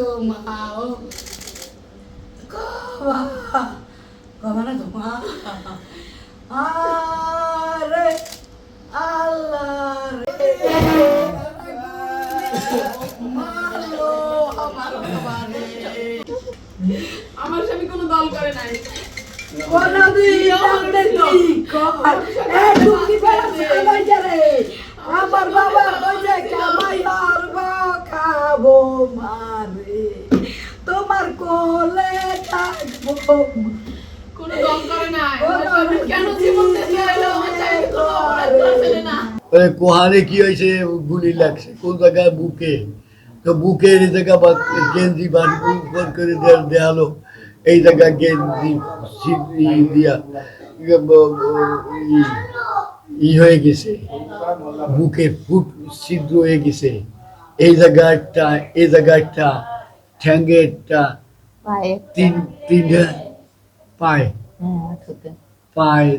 তোমাও কবা কবা না তোমা আরে আল্লাহ আমার বাবারে। আমার স্বামী কোনো দল করে নাই। কোনদিন তোমার থাকব। কোনো দল করে নাই কেন জীবন দিতে এলো? আমার স্বামী কোনো অপরাধ করেছিল না। ওই কোহারে কি হয়েছে? গুলি লাগছে। কোন জায়গায়? বুকে। তো বুকের এই জায়গা বা গেঞ্জি বার উপর করে দেয়া- দেয়ালো। এই জায়গায় গেঞ্জি দিয়া ইয়ে ই হয়ে গেছে। বুকে ফুট ছিদ্র হয়ে গেছে। এই জায়গাটা এই জায়গাটা ঠ্যাঙ্গেরটা পায়ে তিন পায় পায়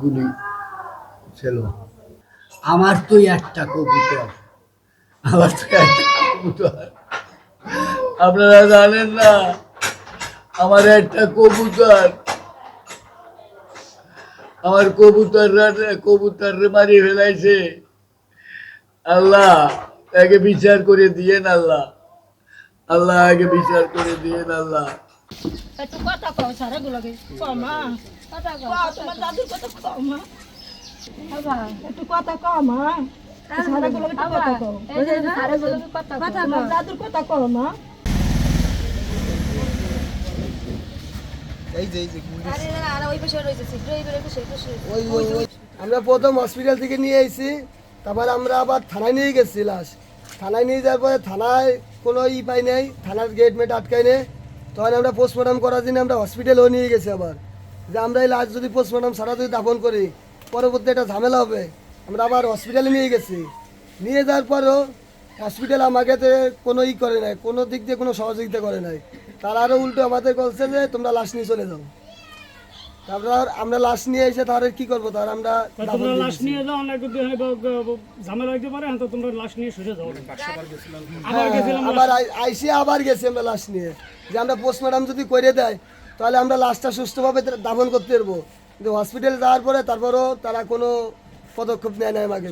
গুলি ছিল আমার তো একটা কবুতর আমার তো একটা কবুতর আপনারা জানেন না আমার একটা কবুতর আমার কবুতর কবুতর মারি ফেলাইছে আল্লাহ তাকে বিচার করে দিয়েন আল্লাহ আল্লাহ আগে বিচার করে আল্লাহ। একটু কথা কও সারাগুলোকে কমা কথা কও তোমার দাদুর কথা কমা একটু কথা কমা সারাগুলোকে একটু কথা কও। কথা কও। দাদুর কথা কমা ওই ওই ওই আমরা প্রথম হসপিটাল থেকে নিয়ে এসেছি তারপর আমরা আবার থানায় নিয়ে গেছি লাশ। থানায় নিয়ে যাওয়ার পরে থানায় কোনো ই পাই নাই, থানার গেট মেট আটকাই নেই। তখন আমরা পোস্টমর্টম করার জন্য আমরা হসপিটালেও নিয়ে গেছি আবার। যে আমরা এই লাশ যদি পোস্টমর্টম সারা যদি দাফন করি পরবর্তী একটা ঝামেলা হবে। আমরা আবার হসপিটালে নিয়ে গেছি। নিয়ে যাওয়ার পরও হসপিটাল আমাকে কোনো ই করে নাই, কোনো দিক দিয়ে কোনো সহযোগিতা করে নাই। তারা আরও উল্টো আমাদের বলছে যে তোমরা লাশ নিয়ে চলে যাও। তারপর আমরা লাশ নিয়ে এসে তাহলে কি করব? তার আমরা দাফন তোমরা লাশ নিয়ে যাও অনেক ঝামেলা হইতে পারে তো তোমরা লাশ নিয়ে সরে যাও। আবার গেছিলাম। আবার আই- আইসে আবার গেছি আমরা লাশ নিয়ে। যে আমরা পোস্টমর্টম যদি করে দেয় তাহলে আমরা লাশটা সুস্থভাবে দাফন করতে পারব। কিন্তু হসপিটাল যাওয়ার পরে তারপরও তারা কোনো পদক্ষেপ নেয় না আমাকে।